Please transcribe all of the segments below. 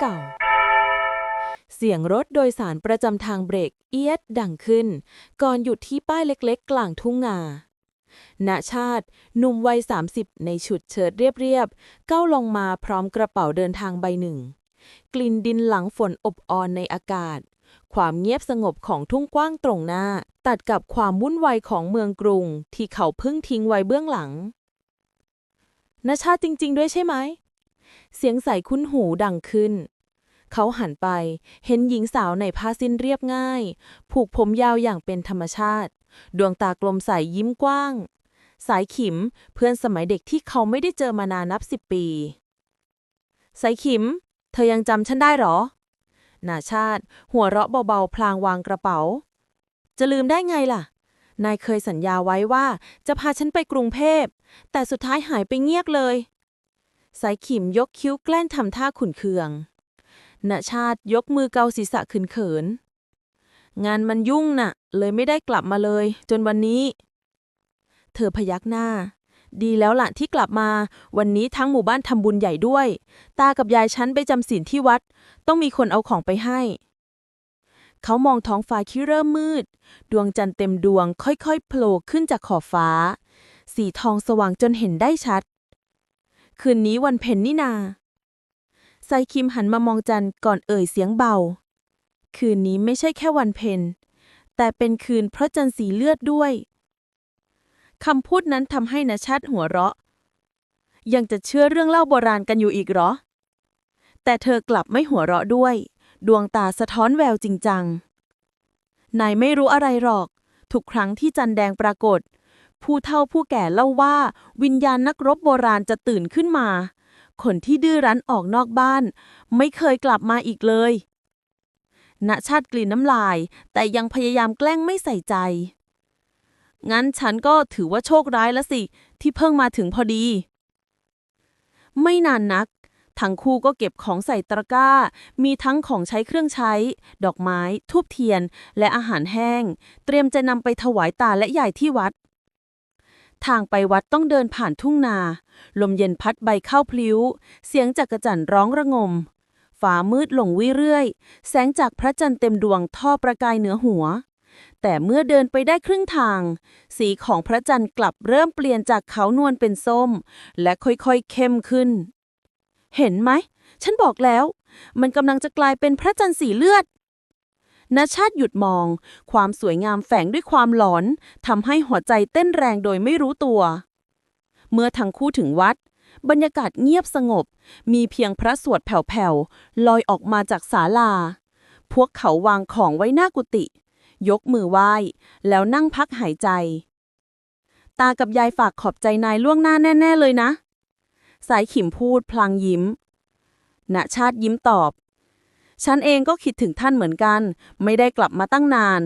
เก่า เสียงรถโดยสารประจำทางเบรกเอียดดังขึ้น ก่อนหยุดที่ป้ายเล็กๆ กลางทุ่งนาณชาติหนุ่มวัย 30 ในชุดเชิ้ตเรียบๆก้าวลงมาพร้อมกระเป๋าเดินทางใบหนึ่ง กลิ่นดินหลังฝนอบออนในอากาศ ความเงียบสงบของทุ่งกว้างตรงหน้า ตัดกับความวุ่นวายของเมืองกรุง ที่เขาเพิ่งทิ้งไว้เบื้องหลังนชาติจริง ๆ ด้วยใช่ไหม เสียงใสคุ้นหูดังขึ้น เขาหันไป เห็นหญิงสาวในผ้าสิ้นเรียบง่าย ผูกผมยาวอย่างเป็นธรรมชาติ ดวงตากลมใสยิ้มกว้าง สายขิมเพื่อนสมัยเด็กที่เขาไม่ได้เจอมานานนับสิบปี สายขิม เธอยังจำฉันได้หรอ นาชาติ หัวเราะเบาๆ พลางวางกระเป๋า จะลืมได้ไงล่ะนายเคยสัญญาไว้ว่าจะพาฉันไปกรุงเทพแต่สุดท้ายหายไปเงียบเลย สายขิมยกคิ้วแกล้งทำท่าขุนเคืองณชาติยกมือเกาศีรษะขืนเขิน งานมันยุ่งน่ะ เลยไม่ได้กลับมาเลย จนวันนี้ เธอพยักหน้า ดีแล้วล่ะที่กลับมา วันนี้ทั้งหมู่บ้านทำบุญใหญ่ด้วย ตากับยายฉันไปจำศีลที่วัด ต้องมีคนเอาของไปให้ เขามองท้องฟ้าที่เริ่มมืด ดวงจันทร์เต็มดวงค่อยๆโผล่ขึ้นจากขอบฟ้า สีทองสว่างจนเห็นได้ชัด คืนนี้วันเพ็ญนี่นา ไซคิมหันมามองจันก่อนเอ่ยเสียงเบา คืนนี้ไม่ใช่แค่วันเพ็ญแต่เป็นคืนเพราะจันทร์สีเลือดด้วยคำพูดนั้นทำให้นชัดหัวเราะ ยังจะเชื่อเรื่องเล่าโบราณกันอยู่อีกเหรอ แต่เธอกลับไม่หัวเราะด้วย ดวงตาสะท้อนแววจริงจัง นายไม่รู้อะไรหรอก ทุกครั้งที่จันแดงปรากฏ ผู้เฒ่าผู้แก่เล่าว่า วิญญาณนักรบโบราณจะตื่นขึ้นมา คนที่ดื้อรั้นออกนอกบ้าน ไม่เคยกลับมาอีกเลยณชาติกลิ่นน้ำลาย แต่ยังพยายามแกล้งไม่ใส่ใจ งั้นฉันก็ถือว่าโชคร้ายล้วสิ ที่เพิ่งมาถึงพอดี ไม่นานนัก ทั้งคู่ก็เก็บของใส่ตะกร้า มีทั้งของใช้เครื่องใช้ ดอกไม้ ทูบเทียน และอาหารแห้ง เตรียมจะนำไปถวายตาและยายที่วัด ทางไปวัดต้องเดินผ่านทุ่งนา ลมเย็นพัดใบข้าวพลิ้ว เสียงจักระจั่นร้องระงมฟ้ามืดลงวิเรื่อย แสงจากพระจันทร์เต็มดวงท่อประกายเหนือหัว แต่เมื่อเดินไปได้ครึ่งทาง สีของพระจันทร์กลับเริ่มเปลี่ยนจากขาวนวลเป็นส้ม และค่อยๆเข้มขึ้น เห็นไหม ฉันบอกแล้ว มันกำลังจะกลายเป็นพระจันทร์สีเลือด นชาติหยุดมอง ความสวยงามแฝงด้วยความหลอนทำให้หัวใจเต้นแรงโดยไม่รู้ตัว เมื่อทั้งคู่ถึงวัด บรรยากาศเงียบสงบ มีเพียงพระสวดแผ่วๆลอยออกมาจากศาลา พวกเขาวางของไว้หน้ากุฏิยกมือไหว้ แล้วนั่งพักหายใจ ตากับยายฝากขอบใจนายล่วงหน้าแน่ ๆ เลยนะ สายขิมพูดพลางยิ้มณชาติยิ้มตอบ ฉันเองก็คิดถึงท่านเหมือนกัน ไม่ได้กลับมาตั้งนาน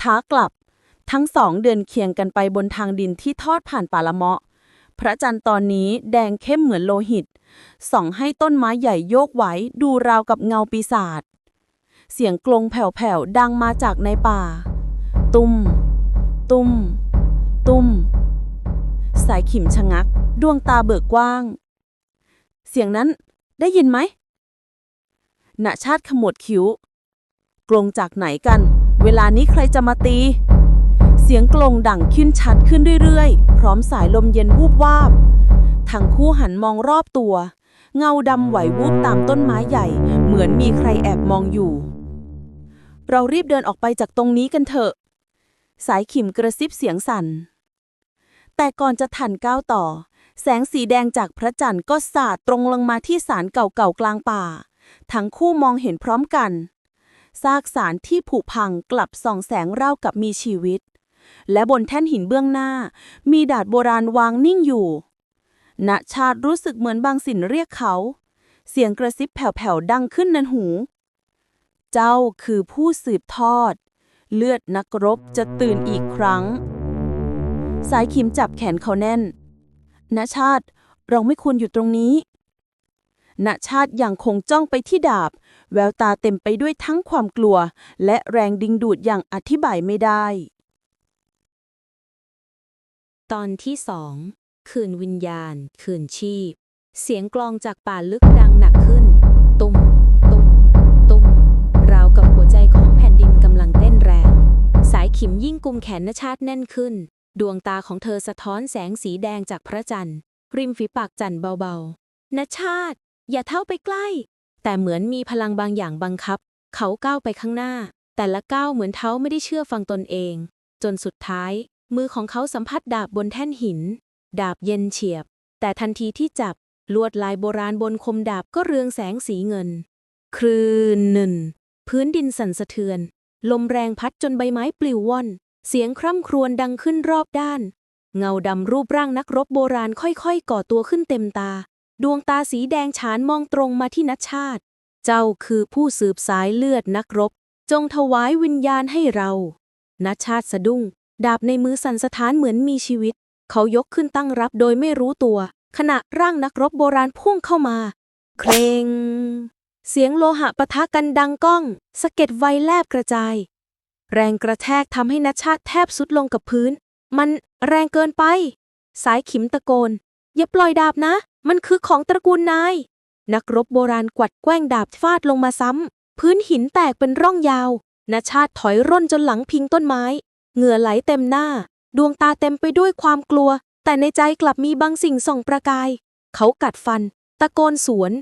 ท้ากลับ ทั้งสองเดินเคียงกันไปบนทางดินที่ทอดผ่านป่าละเมาะ พระจันทร์ตอนนี้แดงเข้มเหมือนโลหิต ส่องให้ต้นไม้ใหญ่โยกไหวดูราวกับเงาปีศาจเสียงกลงแผ่วๆดังมาจากในป่า ตุ้ม ตุ้ม ตุ้ม สายขิมชะงัก ดวงตาเบิกกว้าง เสียงนั้นได้ยินไหม ณชาติขมวดคิ้ว กลงจากไหนกัน เวลานี้ใครจะมาตี เสียงกลงดังขึ้นชัดขึ้นเรื่อยๆ พร้อมสายลมเย็นวูบวาบ ทั้งคู่หันมองรอบตัว เงาดำไหววูบตามต้นไม้ใหญ่ เหมือนมีใครแอบมองอยู่ เรารีบเดินออกไปจากตรงนี้กันเถอะ สายขิมกระซิบเสียงสั่น แต่ก่อนจะทันก้าวต่อแสงสีแดงจากพระจันทร์ก็สาดตรงลงมาที่ศาลเก่าๆกลางป่า ทั้งคู่มองเห็นพร้อมกัน ซากศาลที่ผุพังกลับส่องแสงรากับมีชีวิต และบนแท่นหินเบื้องหน้า มีดาดโบราณวางนิ่งอยู่ณชาติรู้สึกเหมือนบางสิ่นเรียกเขา เสียงกระซิบแผ่วๆดังขึ้นในหู เจ้าคือผู้สืบทอด เลือดนักรบจะตื่นอีกครั้ง สายขิมจับแขนเขาแน่นณชาติเราไม่ควรอยู่ตรงนี้ ณชาติยังคงจ้องไปที่ดาบ แววตาเต็มไปด้วยทั้งความกลัว และแรงดึงดูดอย่างอธิบายไม่ได้ ตอนที่สองคืนวิญญาณ คืนชีพ เสียงกลองจากป่าลึกดังหนักขึ้น ตุ้มตุ้มตุ้มราวกับหัวใจของแผ่นดินกำลังเต้นแรง สายขิมยิ่งกุมแขนนชาติแน่นขึ้น ดวงตาของเธอสะท้อนแสงสีแดงจากพระจันทร์ ริมฝีปากจันทร์เบาๆนชาติ อย่าเท่าไปใกล้ แต่เหมือนมีพลังบางอย่างบังคับ เขาก้าวไปข้างหน้า แต่ละก้าวเหมือนเท้าไม่ได้เชื่อฟังตนเอง จนสุดท้าย มือของเขาสัมผัสดาบบนแท่นหิน ดาบเย็นเฉียบ แต่ทันทีที่จับลวดลายโบราณบนคมดาบก็เรืองแสงสีเงิน ครืนหนึ่นพื้นดินสั่นสะเทือน ลมแรงพัดจนใบไม้ปลิวว่อน เสียงคร่ำครวญดังขึ้นรอบด้าน เงาดำรูปร่างนักรบโบราณค่อยๆ ก่อตัวขึ้นเต็มตา ดวงตาสีแดงฉานมองตรงมาที่นัชชาติ เจ้าคือผู้สืบสายเลือดนักรบ จงถวายวิญญาณให้เรา นัชชาติสะดุ้ง ดาบในมือสั่นสะท้านเหมือนมีชีวิต เขายกขึ้นตั้งรับโดยไม่รู้ตัว ขณะร่างนักรบโบราณพุ่งเข้ามา เครงเสียงโลหะปะทะกันดังก้องสะเก็ดไวแลบกระจาย แรงกระแทกทำให้นัชชาติแทบสุดลงกับพื้น มันแรงเกินไป สายขิมตะโกน อย่าปล่อยดาบนะ มันคือของตระกูลนาย นักรบโบราณกวัดแกว้งดาบฟาดลงมาซ้ำ พื้นหินแตกเป็นร่องยาวนาชาติถอยร่นจนหลังพิงต้นไม้ เหงื่อไหลเต็มหน้า ดวงตาเต็มไปด้วยความกลัว แต่ในใจกลับมีบางสิ่งส่องประกาย เขากัดฟัน ตะโกนสวน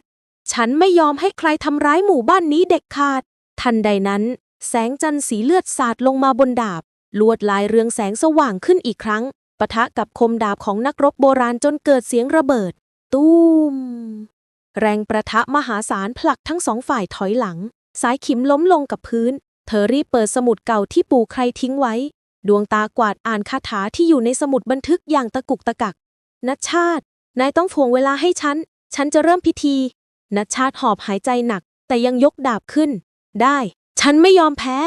ฉันไม่ยอมให้ใครทำร้ายหมู่บ้านนี้เด็กขาด ทันใดนั้น แสงจันทร์สีเลือดสาดลงมาบนดาบ ลวดลายเรืองแสงสว่างขึ้นอีกครั้งปะทะกับคมดาบของนักรบโบราณจนเกิดเสียงระเบิด ตูมแรงประทะมหาศาลผลักทั้งสองฝ่ายถอยหลัง สายขิมล้มลงกับพื้น เธอรีบเปิดสมุดเก่าที่ปู่ใครทิ้งไว้ ดวงตากวาดอ่านคาถาที่อยู่ในสมุดบันทึกอย่างตะกุกตะกักนัชชาติ นายต้องถ่วงเวลาให้ฉัน ฉันจะเริ่มพิธี นัชชาติหอบหายใจหนัก แต่ยังยกดาบขึ้น ได้ ฉันไม่ยอมแพ้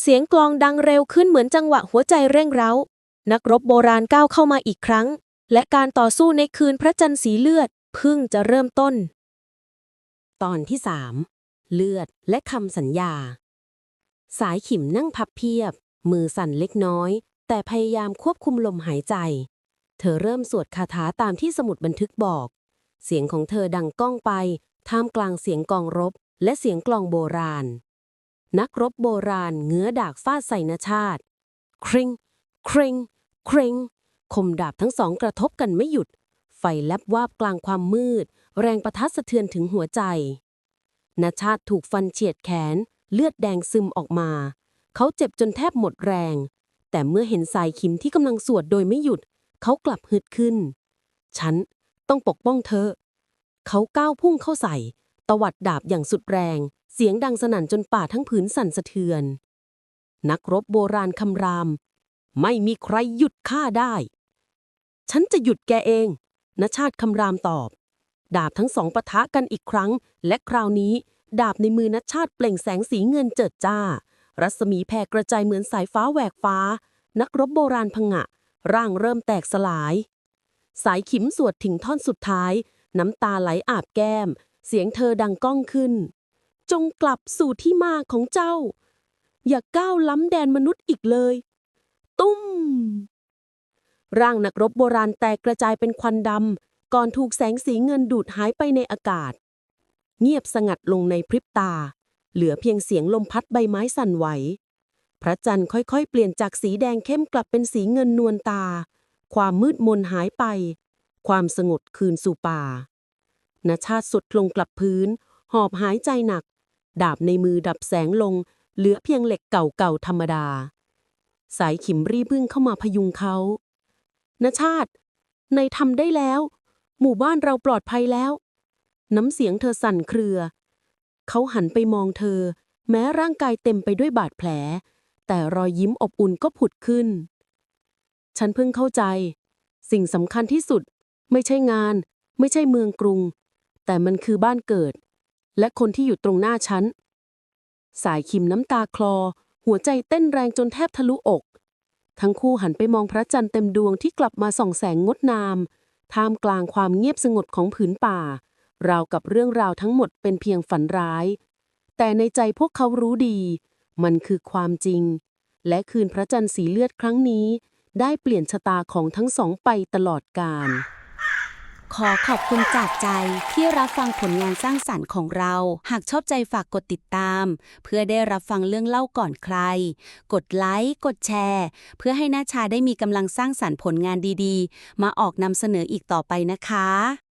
เสียงกลองดังเร็วขึ้นเหมือนจังหวะหัวใจเร่งเร้า นักรบโบราณก้าวเข้ามาอีกครั้ง และการต่อสู้ในคืนพระจันทร์สีเลือดเพิ่งจะเริ่มต้น ตอนที่3เลือดและคำสัญญา สายขิมนั่งพับเพียบ มือสั่นเล็กน้อย แต่พยายามควบคุมลมหายใจ เธอเริ่มสวดคาถาตามที่สมุดบันทึกบอก เสียงของเธอดังก้องไปท่ามกลางเสียงกองรบ และเสียงกลองโบราณ นักรบโบราณเงื้อดากฟาดใส่นชาติ คริง คริง คริง คมดาบทั้งสองกระทบกันไม่หยุด ไฟแลบวาบกลางความมืด แรงประทัดสะเทือนถึงหัวใจนาชาติถูกฟันเฉียดแขน เลือดแดงซึมออกมา เขาเจ็บจนแทบหมดแรง แต่เมื่อเห็นสายขิมที่กำลังสวดโดยไม่หยุด เขากลับฮึดขึ้น ฉันต้องปกป้องเธอ เขาก้าวพุ่งเข้าใส่ ตวัดดาบอย่างสุดแรง เสียงดังสนั่นจนป่าทั้งผืนสั่นสะเทือน นักรบโบราณคำราม ไม่มีใครหยุดข้าได้ ฉันจะหยุดแกเองนชาติคำรามตอบ ดาบทั้งสองปะทะกันอีกครั้ง และคราวนี้ ดาบในมือนัชชาติเปล่งแสงสีเงินเจิดจ้า รัศมีแผ่กระจายเหมือนสายฟ้าแหวกฟ้า นักรบโบราณพงะ ร่างเริ่มแตกสลาย สายขิมสวดถึงท่อนสุดท้าย น้ำตาไหลอาบแก้ม เสียงเธอดังก้องขึ้น จงกลับสู่ที่มาของเจ้า อย่าก้าวล้ำแดนมนุษย์อีกเลย ตุ้ม ร่างนักรบโบราณแตกกระจายเป็นควันดำ ก่อนถูกแสงสีเงินดูดหายไปในอากาศ เงียบสงัดลงในพริบตา เหลือเพียงเสียงลมพัดใบไม้สั่นไหว พระจันทร์ค่อยๆ เปลี่ยนจากสีแดงเข้มกลับเป็นสีเงินนวลตา ความมืดมนหายไป ความสงบคืนสู่ป่านชาติสุดลงกลับพื้น หอบหายใจหนัก ดาบในมือดับแสงลง เหลือเพียงเหล็กเก่าๆธรรมดา สายขิมรีบวิ่งเข้ามาพยุงเขา นชาติในทำได้แล้ว หมู่บ้านเราปลอดภัยแล้ว น้ำเสียงเธอสั่นเครือ เขาหันไปมองเธอ แม้ร่างกายเต็มไปด้วยบาดแผล แต่รอยยิ้มอบอุ่นก็ผุดขึ้น ฉันเพิ่งเข้าใจ สิ่งสำคัญที่สุด ไม่ใช่งาน ไม่ใช่เมืองกรุง แต่มันคือบ้านเกิด และคนที่อยู่ตรงหน้าฉัน สายขิมน้ำตาคลอ หัวใจเต้นแรงจนแทบทะลุอก ทั้งคู่หันไปมองพระจันทร์เต็มดวงที่กลับมาส่องแสงงดงาม ท่ามกลางความเงียบสงบของผืนป่า ราวกับเรื่องราวทั้งหมดเป็นเพียงฝันร้าย แต่ในใจพวกเขารู้ดี มันคือความจริง และคืนพระจันทร์สีเลือดครั้งนี้ ได้เปลี่ยนชะตาของทั้งสองไปตลอดกาล ขอขอบคุณจากใจที่รับฟังผลงานสร้างสรรค์ของเรา หากชอบใจฝากกดติดตาม เพื่อได้รับฟังเรื่องเล่าก่อนใคร กดไลค์ กดแชร์ เพื่อให้น้าชาได้มีกำลังสร้างสรรค์ผลงานดีๆ มาออกนำเสนออีกต่อไปนะคะ